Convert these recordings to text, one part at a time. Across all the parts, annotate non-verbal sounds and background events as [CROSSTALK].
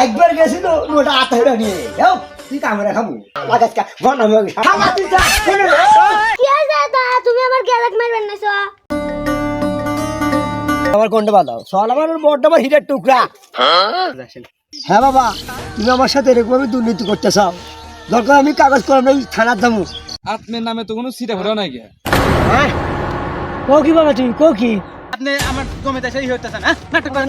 একবার গেছিল ওটা আত্মহত্যা নিয়ে। যাও তুই কামড়ে খাব। লাগাচ্ছা ঘন আমি খালা তুই যা। কি হয়েছে তা তুমি আমার গ্যালাক মারবেন না সো আমার কোনটা বাদাও সল আমার বড়টা আমার হিরের টুকরা। হ্যাঁ বাবা তুমি আমার সাথে এরকম আমি দুর্নীতি করতে চাও। দরকার আমি কাগজ কলম নেই থানার দামু। আপনার নামে তো কোনো সিটা ভরা নাই গিয়া হ্যাঁ? কো কি বাবা তুই কো কি? আপনি আমার জমিতে সেই হইতেছেন হ্যাঁ? নাটক করেন।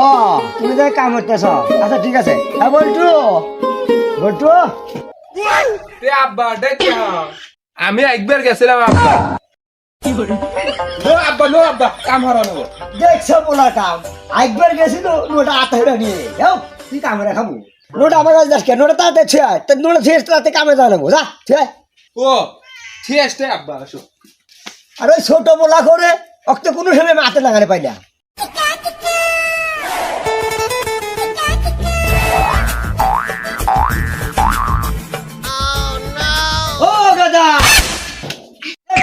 ও তুমি যাই কাম করতেছ। আচ্ছা ঠিক আছে। হ্যাঁ বলটু। বলটু। তে আব্বা ডেকে আমি একবার গেছিলাম আব্বা। নো আব্বা নো আব্বা কাম হারানো দেখছ বলা কাম একবার গেছিল নোটা আত্মহত্যা নিয়ে যাও তুই কামড়ে খাব? নোটা আমার কাছে যাস নোটা তাতে ছুয়ায় তা নোটা শেষ তাতে কামে জানাব যা ছুয়ায় ও ঠিক আব্বা আসো। আর ওই ছোট বলা করে অক্ত কোনো সময় হাতে লাগালে পাই না।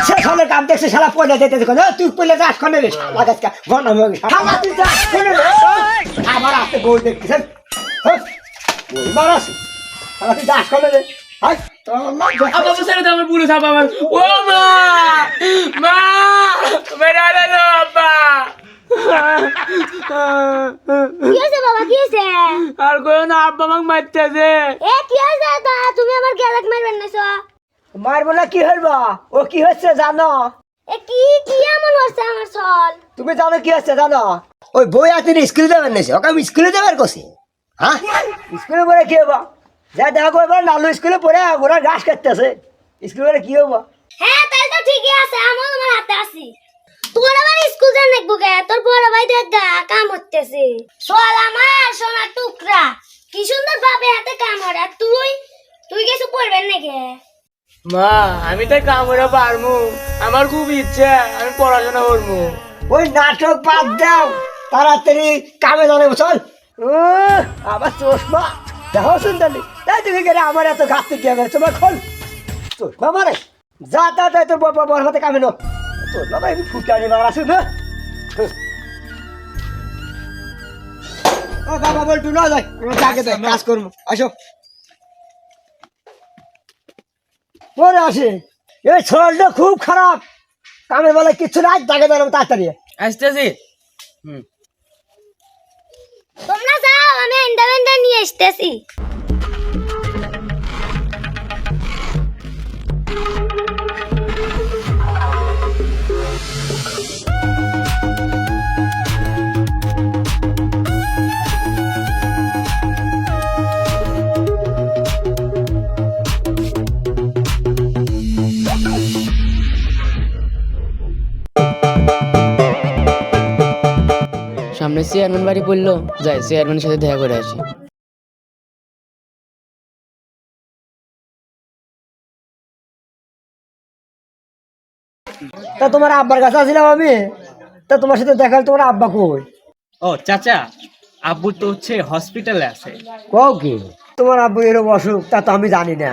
সে সালে কাম দেখছে শালা পয়লা যেতেছে তুই পয়লা যাস কোনে রে? লাগাস কা গন আমি শালা তুই যা কোনে রে? আমার হাতে বই দেখছিস বই মারাস শালা তুই যাস কোনে রে? হাই বাবা আর কোন আব্বা আমাকে মারতেছে। এ কি হয়েছে? তুমি আমার গ্যালাক মারবেন না মারবো না কি হইবা? ও কি হচ্ছে জানো? এ কি কি এমন হচ্ছে আমার সল তুমি জানো কি হচ্ছে জানো? ওই বই হাতে স্কুলে দেবেন নাকি ওকে আমি স্কুলে দেবার কছি হ্যাঁ? স্কুলে পড়ে কি হব যা দেখো এবার নালু স্কুলে পড়ে ওরা ঘাস কাটতেছে। স্কুলে পড়ে কি হব হ্যাঁ তাই তো ঠিকই আছে আমার আমার হাতে আছি। তোর আবার স্কুল যান নাকবো গে তোর বড় ভাই দেখ গা কাম হতেছে সোয়াল আমার সোনার টুকরা। কি সুন্দর ভাবে হাতে কাম হয় তুই? তুই কিছু পড়বেন নাকি? মা, আমি তো কামড়ে পারমু। আমার খুব ইচ্ছে, আমি পড়াশোনা করব ওই নাটক বাদ দাও, তাড়াতাড়ি কামে জানাব চল। আবার চশমা। দেখো সুন্দরী তাই তুমি গেলে আমার এত ঘাটতে কি হবে তোমার খোল। চশমা মানে? যা তা তাই তোর বড় হাতে কামে নো তোর বাবা আমি ফুটানি মারা শুন ও, বাবা বলটু না যাই। কাজ করব আসো। পরে আসে। এই শরীরটা খুব খারাপ। কামে বলে কিছু নাই তাকে দাঁড়াবো তাড়াতাড়ি। আসতেছি। তোমরা যাও আমি এন্ডা নিয়ে আসতেছি। সামনে চেয়ারম্যান বাড়ি পড়ল যাই চেয়ারম্যানের সাথে দেখা করে আসি। তা তোমার আব্বার কাছে আসছিলাম আমি। তা তোমার সাথে দেখা হলো তোমার আব্বা কই? ও চাচা আব্বু তো হচ্ছে হসপিটালে আছে। কও কি? তোমার আব্বু এরকম অসুখ তা তো আমি জানি না।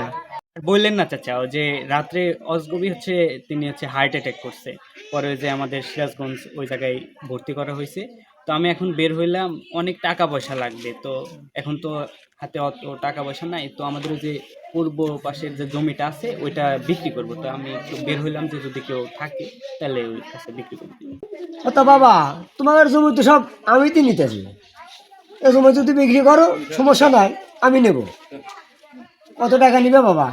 বললেন না চাচা ও যে রাত্রে অসগবি হচ্ছে তিনি হচ্ছে হার্ট অ্যাটাক করছে। পরে ওই যে আমাদের সিরাজগঞ্জ ওই জায়গায় ভর্তি করা হয়েছে। তো আমি এখন বের হইলাম অনেক টাকা পয়সা লাগবে তো এখন তো হাতে অত টাকা পয়সা নাই তো আমাদের যে পূর্ব পাশের যে জমিটা আছে ওইটা বিক্রি করব। তো আমি একটু বের হইলাম যে যদি কেউ থাকে তাহলে ওই কাছে বিক্রি করব। তা বাবা তোমার জমি তো সব আমি তো নিতেছি। এই জমি যদি বিক্রি করো সমস্যা নাই আমি নেব। কত টাকা নিবে বাবা?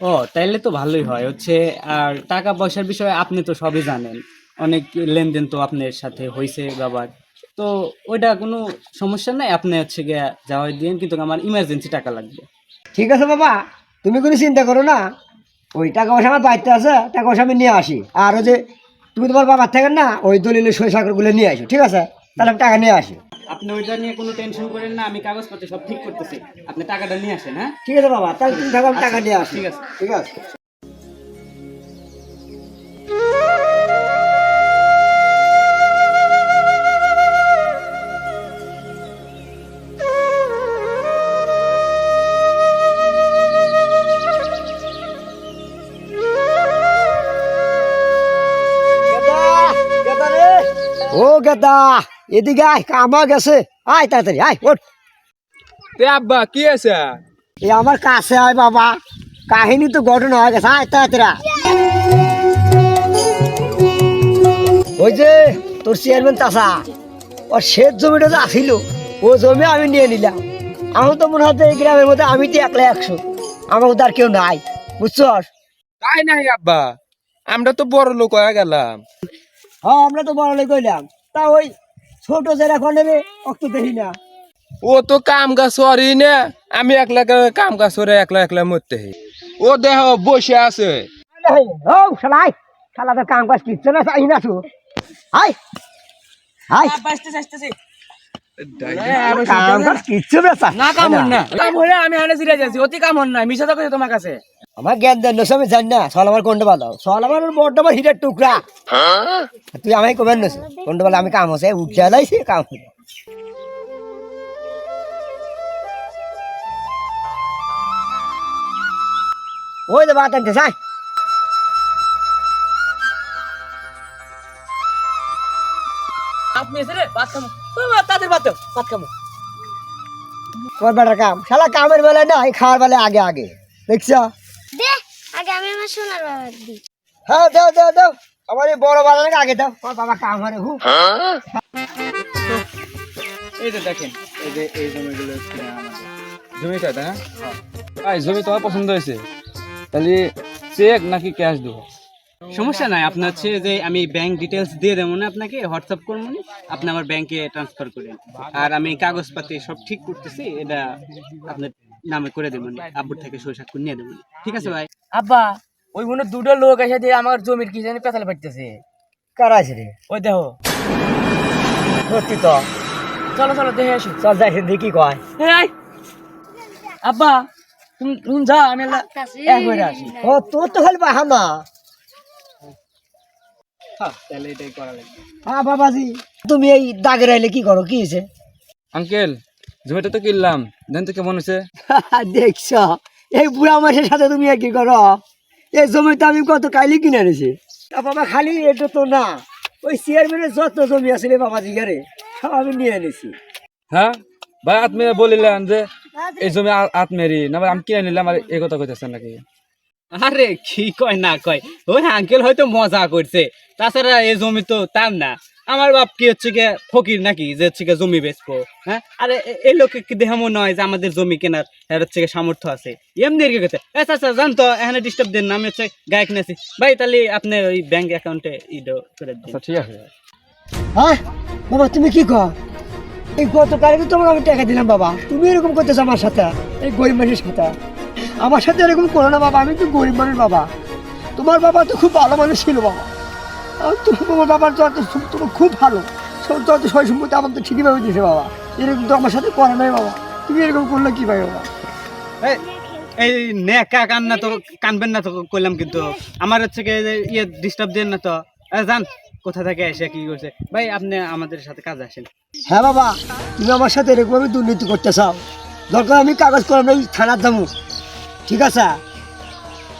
ও তাইলে তো ভালোই হয়। হচ্ছে আর টাকা পয়সার বিষয়ে আপনি তো সবই জানেন। অনেক লেনদেন তো আপনার সাথে হয়েছে বাবার। তো ওইটা কোনো সমস্যা নাই আপনি হচ্ছে গিয়ে যাওয়াই দিন কিন্তু আমার ইমার্জেন্সি টাকা লাগবে। ঠিক আছে বাবা তুমি কোনো চিন্তা করো না। ওই টাকা পয়সা আমার বাড়িতে আছে টাকা পয়সা আমি নিয়ে আসি। আর ওই যে তুমি তোমার বাবার থেকে না ওই দলিলের সই সাকরগুলো নিয়ে আসো ঠিক আছে? তাহলে আমি টাকা নিয়ে আসি। আপনি ওইটা নিয়ে কোনো টেনশন করেন না আমি কাগজপত্র সব ঠিক করতেছি। আপনি টাকাটা নিয়ে আসেন হ্যাঁ? ঠিক আছে বাবা তাহলে তুমি টাকা নিয়ে আসি। ঠিক আছে। ঠিক আছে? ও এদিকে আয় কামা গেছে। আয় তাড়াতাড়ি আয় ওঠ। তে আব্বা কি আছে? এ আমার কাছে আয় বাবা। কাহিনী তো ঘটনা হয়ে গেছে আয় তাড়াতাড়ি ওই যে তোর চেয়ারম্যান চাষা ওর শেষ জমিটা যে আসিল ও জমি আমি নিয়ে নিলাম। আমার তো মনে হচ্ছে এই গ্রামের মধ্যে আমি তো একলা একশো। আমার মধ্যে আর কেউ নাই বুঝছস? তাই নাই আব্বা আমরা তো বড় লোক হয়ে গেলাম। হ্যাঁ আমরা তো বড় লোক হইলাম। তা ওই ছোট যারা নেবে অত দেখি না। ও তো কাম কাজ সরি না আমি একলা কাম কাজ করে একলা একলা মরতে। ও দেহ বসে আছে। ও শালাই শালা তো কাম কাজ কিচ্ছু না চাই না তো। High high. কাম কাজ কিচ্ছু না না কাম হন না। কাম হলে আমি হানে সিরিয়াস আছি অতি কাম হন না মিছা তো তোমার কাছে। আমার জ্ঞান দেন আমি জানি না। সল আমার কোনটা বাদাও সল আমার বড্ড আমার হিরের টুকরা। তুই আমায় কবেন না কোনটা বলে আমি কাম হচ্ছে উঠে লাইছি কাম হচ্ছে। ওই তো বাত আনতে চাই আপনি এসে রে ভাত খামো। তাদের ভাত দাও, ভাত খামো। তোমার বেটার কাম। শালা কামের বেলায় না খাওয়ার বেলায় আগে আগে। দেখছ? আমার সোনার বাবার দিই হ্যাঁ দাও দাও দাও। আমার এই বড় আগে দাও। আমার বাবা হু। এই যে দেখেন এই যে এই জমিগুলো হচ্ছে আমাদের। জমিটা তাই না? ভাই জমি তোমার পছন্দ হয়েছে? তাহলে চেক নাকি ক্যাশ দেবো? সমস্যা নাই আপনার হচ্ছে যে আমি ব্যাংক ডিটেলস দিয়ে দেবো না আপনাকে হোয়াটসঅ্যাপ করব না আপনি আমার ব্যাংকে ট্রান্সফার করেন আর আমি কাগজপাতি সব ঠিক করতেছি এটা আপনার নামে করে দেবো আব্বুর থেকে সই স্বাক্ষর নিয়ে দেবো ঠিক আছে ভাই? আব্বা ওই মনে দুটো লোক এসে দিয়ে আমার জমির কি জানি পেতাল পাইতেছে কারা আছে রে? ওই দেখো। সত্যি তো। চলো চলো দেখে আসি। চল যাই দেখি কয়? এই। আব্বা তুমি তুমি যা আমি এক আসি। ও তোর তো খালি হ্যাঁ তাহলে এটাই করা লাগবে। হ্যাঁ বাবাজি। তুমি এই দাগে রাইলে কি করো কি হয়েছে? আঙ্কেল জমিটা তো কিনলাম। দেন তো কেমন হয়েছে? [LAUGHS] দেখছ এই বুড়া মাসের সাথে তুমি কি করো? এই জমিটা আমি কত? কাইলি কিনে এনেছি। তা বাবা খালি এটা তো না। ওই চেয়ারম্যানের যত জমি আছে রে বাবা জিগারে সব আমি নিয়ে এনেছি। হ্যাঁ? ভাই আত্মীয় বলিলেন যে এই জমি আত্মেরি না ভাই আমি কিনে নিলাম আর এই কথা কইতেছেন নাকি? আরে কি কয় না কয়? ওই আঙ্কেল হয়তো মজা করছে। তাছাড়া এই জমি তো তার না। আমার বাপ কি হচ্ছে গিয়ে ফকির নাকি? যে হচ্ছে গিয়ে জমি বেচবো হ্যাঁ? আরে এই লোকে কি দেখামো নয় যে আমাদের জমি কেনার এর হচ্ছে গিয়ে সামর্থ্য আছে? এমনি এর কি করছে আচ্ছা আচ্ছা জানতো এখানে ডিস্টার্ব দেন না আমি হচ্ছে গায়ক নেছি ভাই তাহলে আপনি ওই ব্যাংক অ্যাকাউন্টে ইডো করে দিন। আচ্ছা ঠিক আছে। হ্যাঁ? বাবা তুমি কি কর? এই গতকালে তো তোমাকে আমি টাকা দিলাম বাবা। তুমি এরকম করতেছো আমার সাথে এই গরিব মানুষের সাথে। আমার সাথে এরকম করো না বাবা আমি তো গরিব মানুষ বাবা। তোমার বাবা তো খুব ভালো মানুষ ছিল বাবা। তোমার বাবার তো অত সু- তোমার খুব ভালো। সব তো অত সয় সম্পত্তি আমার তো ঠিকই ভাবে দিয়েছে বাবা। এরকম তো আমার সাথে করে নাই বাবা। তুমি এরকম করলে কি ভাই বাবা? এই- এই নেকা কান্না তো কানবেন না তো কইলাম কিন্তু। আমার হচ্ছে যে ইয়ে ডিস্টার্ব দেন না তো। যান কোথা থেকে এসে কি করছে? ভাই আপনি আমাদের সাথে কাজে আসেন। হ্যাঁ বাবা তুমি আমার সাথে এরকম আমি দুর্নীতি করতে চাও। দরকার আমি কাগজ কলমে এই থানার দামু। ঠিক আছে?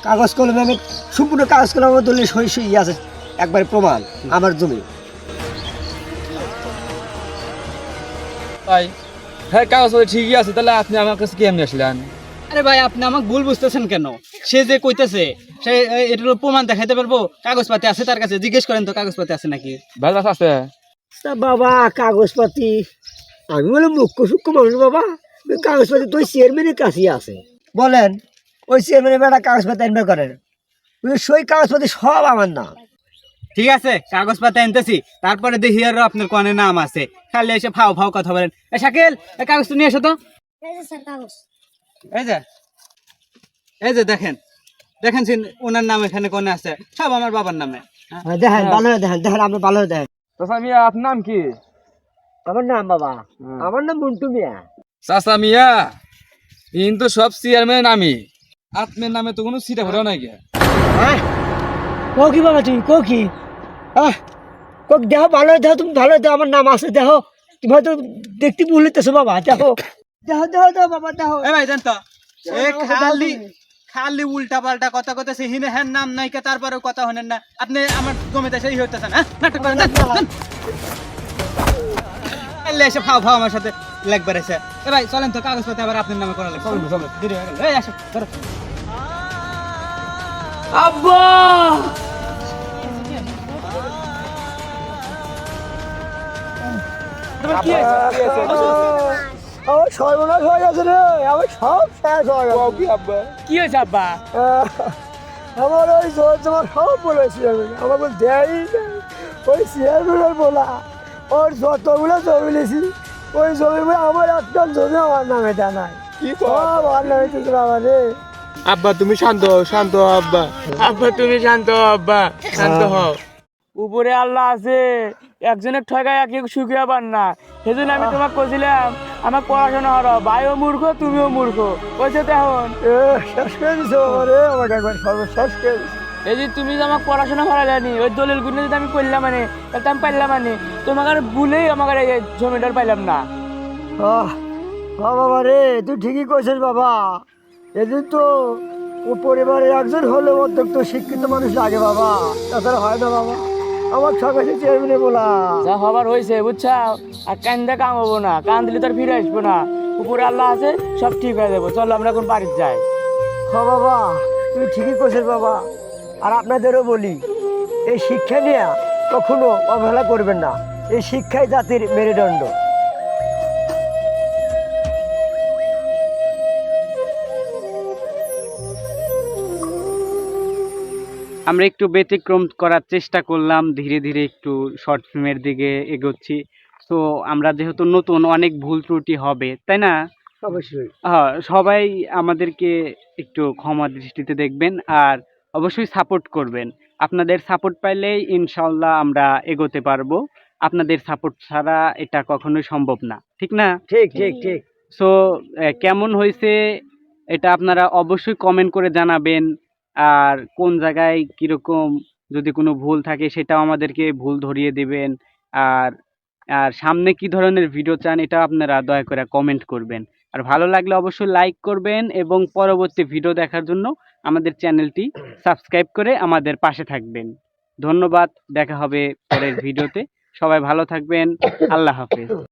কাগজ কলমে আমি সম্পূর্ণ কাগজ কলমে সই সই ইয়ে আছে। একবারে প্রমাণ আমার জমি। ভাই হ্যাঁ কাগজ ঠিকই আছে তাহলে আপনি আমার কাছে কি এমনি আসলেন? আরে ভাই আপনি আমাকে ভুল বুঝতেছেন কেন? সে যে কইতেছে সে এটার প্রমাণ দেখাইতে পারব কাগজপাতি আছে তার কাছে জিজ্ঞেস করেন তো কাগজপাতি আছে নাকি? ভালো আছে। তা বাবা কাগজপাতি আমি বলে মুখ্য সূক্ষ্ম মানুষ বাবা কাগজপাতি তো চেয়ারম্যানের কাছেই আছে। বলেন ওই চেয়ারম্যানের বেটা কাগজপাতি আনবে করেন। ওই সই কাগজপাতি সব আমার না ঠিক আছে কাগজ কাগজপাতি আনতেছি তারপরে দেখি আরও আপনার কনে নাম আছে। খালি এসে ফাও ফাও কথা বলেন। এ শাকিল এই কাগজ তো নিয়ে এসো তো। এই যে স্যার কাগজ। এই যে এই যে দেখেন দেখেন সিন ওনার নাম এখানে কোনে আছে সব আমার বাবার নামে। হ্যাঁ? হ্যাঁ, দেখেন ভালো হয়ে দেখেন দেখেন আপনি ভালো হয়ে দেখেন। তো আমি আপনার নাম কি? আমার নাম বাবা। আমার নাম মন্টু মিয়া। চাচা মিয়া কিন্তু সব চেয়ারম্যান আমি আত্মের নামে তো কোনো সিটা ভরা নাই গিয়া হ্যাঁ কো কি বাবা তুমি কো কি? আহ কোক দেহ ভালো দেহ তুমি ভালো দেহ আমার নাম আছে দেহ। তুমি হয়তো দেখতে ভুলিতেছো বাবা দেহ। দেহ দেহ দেহ বাবা দেহ। এ ভাই জান তো। এ খালি খালি উল্টা পাল্টা কথা কইতেছে হিনে হ্যাঁ নাম নাই কে তারপরেও কথা হনেন না। আপনি আমার জমিতে সেই হইতেছেন হ্যাঁ? নাটক করেন না এলে এসে ফাও ফাও আমার সাথে লাগবে রেছে এ ভাই চলেন তো কাগজপত্র আবার আপনার নামে করা লাগবে চলেন চলেন। দেরি হয়ে গেল। এই আসো ধরো। আব্বা! আমার সর্বনাশ হয়ে গেছে রে। আমার সব শেষ হয়ে গেছে। কি হয়েছে আব্বা? আমার ওই জোর তোমার সব বলেছি আমি। আমার বল নাই। ওই চেয়ারম্যানের বলা। ওর যতগুলো জমি নিয়েছি ওই জমিগুলো আমার একটা জমি আমার নামে জানাই কি সব আমার নামে তো আমার রে। আব্বা তুমি শান্ত হও শান্ত হও আব্বা। আব্বা তুমি শান্ত হও আব্বা। শান্ত হও। উপরে আল্লাহ আছে। একজনের ঠগায় এক সুখী হবার না। সেজন্য আমি তোমাকে কইছিলাম আমার পড়াশোনা হরো ভাইও মূর্খ তুমিও মূর্খ। কইছে তখন শেষ করে দিছো রে আমাকে একবার সর্বশেষ করে এই যে তুমি যে আমাকে পড়াশোনা করালানি ওই দলিলগুলো যদি আমি করলাম মানে তাহলে আমি পাইলাম মানে। তোমাকে আর ভুলেই আমাকে এই জমিটার পাইলাম না। বাবা রে তুই ঠিকই কইছিস বাবা। এদিন তো ও পরিবারের একজন হলে অধ্যক্ষ শিক্ষিত মানুষ লাগে বাবা। তাছাড়া হয় না বাবা। আমার সকালে চেয়ারম্যানে বলা যা হবার হয়েছে বুঝছাও? আর কান্দা কাম হব না কান দিলে তোর ফিরে আসব না। উপরে আল্লাহ আছে সব ঠিক হয়ে যাব। চলো আমরা এখন বাড়িতে যাই। হ বাবা তুই ঠিকই করছিস বাবা। আর আপনাদেরও বলি এই শিক্ষা নিয়ে কখনো অবহেলা করবেন না। এই শিক্ষাই জাতির মেরুদণ্ড। আমরা একটু ব্যতিক্রম করার চেষ্টা করলাম ধীরে ধীরে একটু শর্ট ফিল্মের দিকে এগোচ্ছি। তো আমরা যেহেতু নতুন অনেক ভুল ত্রুটি হবে তাই না? অবশ্যই। হ্যাঁ সবাই আমাদেরকে একটু ক্ষমা দৃষ্টিতে দেখবেন আর অবশ্যই সাপোর্ট করবেন। আপনাদের সাপোর্ট পাইলেই ইনশাল্লাহ আমরা এগোতে পারব। আপনাদের সাপোর্ট ছাড়া এটা কখনোই সম্ভব না ঠিক না? ঠিক ঠিক ঠিক। সো কেমন হয়েছে এটা আপনারা অবশ্যই কমেন্ট করে জানাবেন। আর কোন জায়গায় কীরকম যদি কোনো ভুল থাকে সেটাও আমাদেরকে ভুল ধরিয়ে দেবেন। আর আর সামনে কি ধরনের ভিডিও চান এটা আপনারা দয়া করে কমেন্ট করবেন। আর ভালো লাগলে অবশ্যই লাইক করবেন এবং পরবর্তী ভিডিও দেখার জন্য আমাদের চ্যানেলটি সাবস্ক্রাইব করে আমাদের পাশে থাকবেন। ধন্যবাদ, দেখা হবে পরের ভিডিওতে সবাই ভালো থাকবেন। আল্লাহ হাফেজ।